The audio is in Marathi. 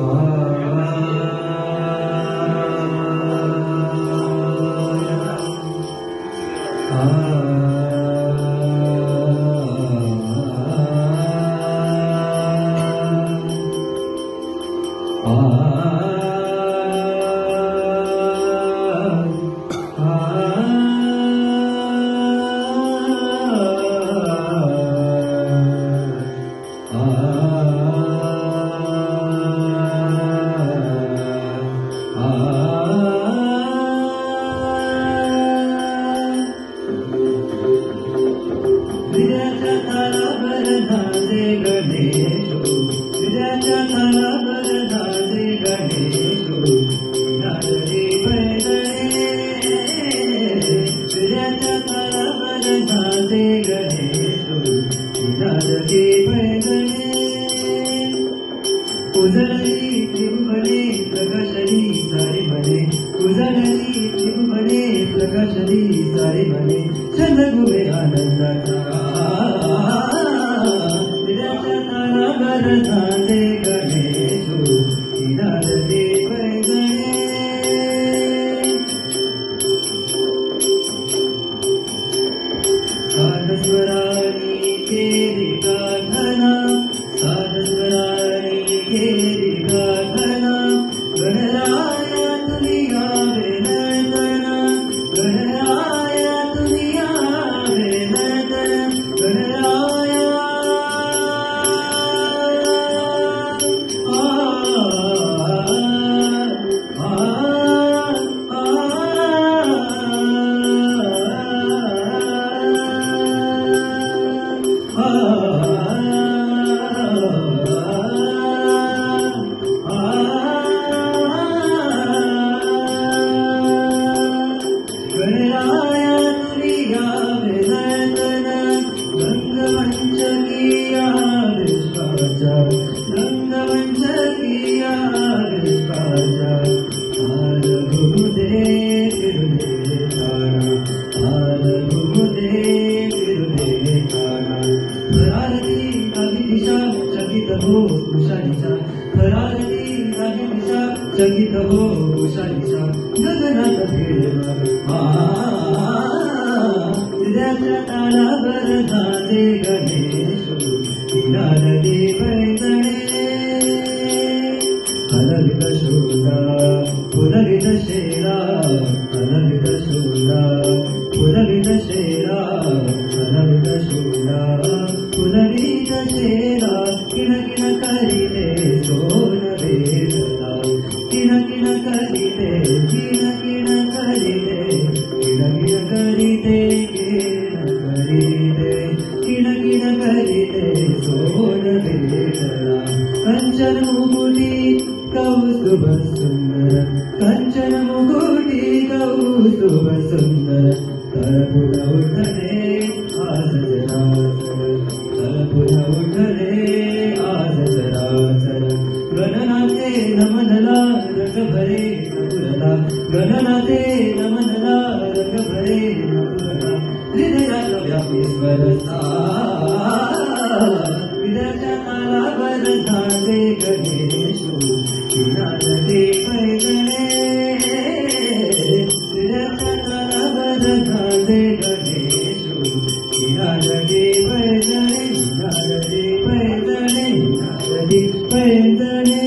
Oh. उजळली चिंबले प्रकाशली सारे म्हणे. उजळली चिंबले प्रकाशली सारे म्हणे. छंद गुबे आनंदाचा. गणधाते गणेशो किनार देव गणे साधस्वरानी के चकित हो उषानिशा फरारती अभी दिशा चकित हो उषानिशा गगनात भेद हृदयाच्या तालावर झाले गणेश किनारले पैजणे हलवित शोधा फुलवित शेरा हलवित कंचन मुकुटी कौस्तुभ सुंदर कंचन मुकुटी कौस्तुभ सुंदर तरपुर उठले आज जरासर तरपुर उठले आज जरासर गणनाथे नमनला रंग भरे नपुरला गणनाथे नमनला रंग भरे नपुरला हृदयात व्यापी तालावर झाले गणेशो किनारले पैगणे किनारले पैगणे किनारले पैगणे